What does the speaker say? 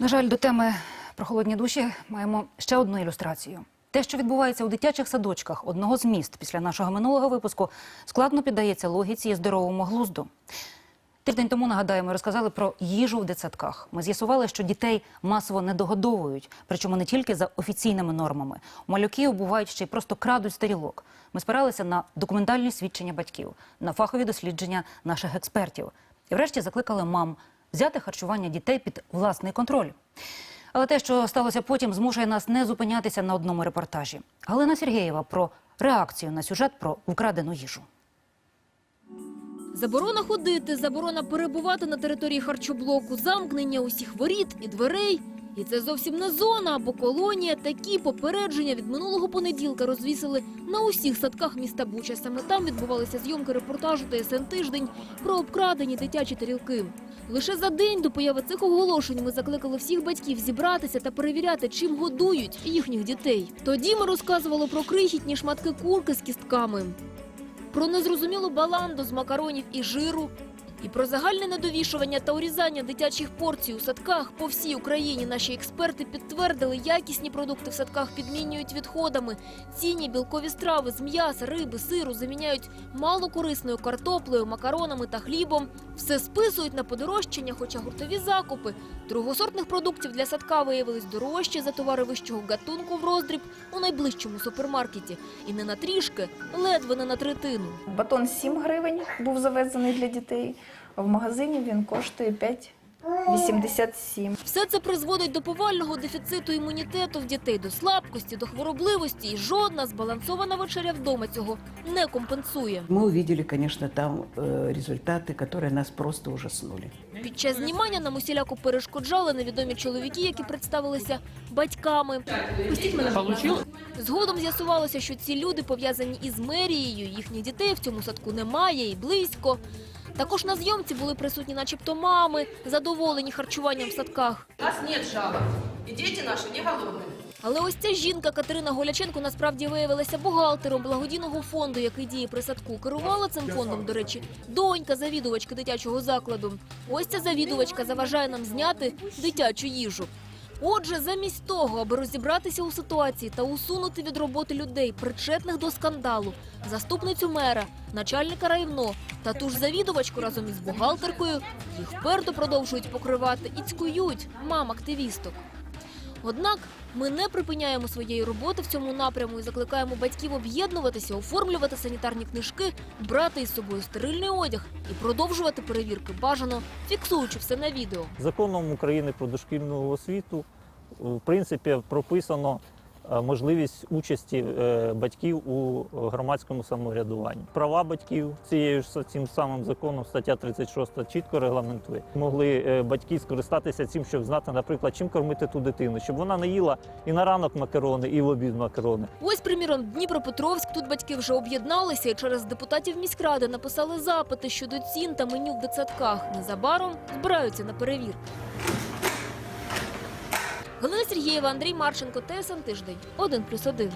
На жаль, до теми про холодні душі маємо ще одну ілюстрацію. Те, що відбувається у дитячих садочках одного з міст після нашого минулого випуску, складно піддається логіці і здоровому глузду. Тиждень тому нагадаємо, розказали про їжу в дитсадках. Ми з'ясували, що дітей масово не догодовують, причому не тільки за офіційними нормами. Малюки обувають ще й просто крадуть з тарілок. Ми спиралися на документальні свідчення батьків, на фахові дослідження наших експертів. І врешті закликали мам взяти харчування дітей під власний контроль. Але те, що сталося потім, змушує нас не зупинятися на одному репортажі. Галина Сергієва про реакцію на сюжет про вкрадену їжу. Заборона ходити, заборона перебувати на території харчоблоку, замкнення усіх воріт і дверей. І це зовсім не зона або колонія. Такі попередження від минулого понеділка розвісили на усіх садках міста Буча. Саме там відбувалися зйомки репортажу ТСН тиждень про обкрадені дитячі тарілки. Лише за день до появи цих оголошень ми закликали всіх батьків зібратися та перевіряти, чим годують їхніх дітей. Тоді ми розказували про крихітні шматки курки з кістками, про незрозумілу баланду з макаронів і жиру, і про загальне недовішування та урізання дитячих порцій у садках по всій Україні наші експерти підтвердили, якісні продукти в садках підмінюють відходами. Цінні білкові страви з м'яса, риби, сиру заміняють малокорисною картоплею, макаронами та хлібом. Все списують на подорожчання, хоча гуртові закупи другосортних продуктів для садка виявились дорожчі за товари вищого гатунку в роздріб у найближчому супермаркеті. І не на трішки, ледве не на третину. Батон 7 гривень був завезений для дітей. В магазині він коштує 5,87. Все це призводить до повального дефіциту імунітету в дітей, до слабкості, до хворобливості, і жодна збалансована вечеря вдома цього не компенсує. Мы увидели, конечно, там э, результаты, которые нас просто ужаснули. Під час знімання нам усіляко перешкоджали невідомі чоловіки, які представилися батьками. Пустіть мене. Згодом з'ясувалося, що ці люди пов'язані із мерією. Їхніх дітей в цьому садку немає і близько. Також на зйомці були присутні, начебто, мами, задоволені харчуванням в садках. У нас нет жалоб. И дети наши не голодные. Але ось ця жінка Катерина Голяченко насправді виявилася бухгалтером благодійного фонду, який діє при садку. Керувала цим фондом, до речі, донька завідувачки дитячого закладу. Ось ця завідувачка заважає нам зняти дитячу їжу. Отже, замість того, аби розібратися у ситуації та усунути від роботи людей, причетних до скандалу, заступницю мера, начальника райвно та ту ж завідувачку разом із бухгалтеркою, їх вперто продовжують покривати і цькують мам активісток. Однак ми не припиняємо своєї роботи в цьому напряму і закликаємо батьків об'єднуватися, оформлювати санітарні книжки, брати із собою стерильний одяг і продовжувати перевірки, бажано фіксуючи все на відео. Законом України про дошкільну освіту в принципі прописано можливість участі е, батьків у громадському самоврядуванні. Права батьків цією ж цим самим законом, стаття 36 чітко регламентує. Могли е, батьки скористатися цим, щоб знати, наприклад, чим кормити ту дитину, щоб вона не їла і на ранок макарони, і в обід макарони. Ось, приміром, Дніпропетровськ. Тут батьки вже об'єдналися і через депутатів міськради написали запити щодо цін та меню в дитсадках. Незабаром збираються на перевірку. Галина Сергієва, Андрій Марченко, ТСН Тиждень, 1+,1.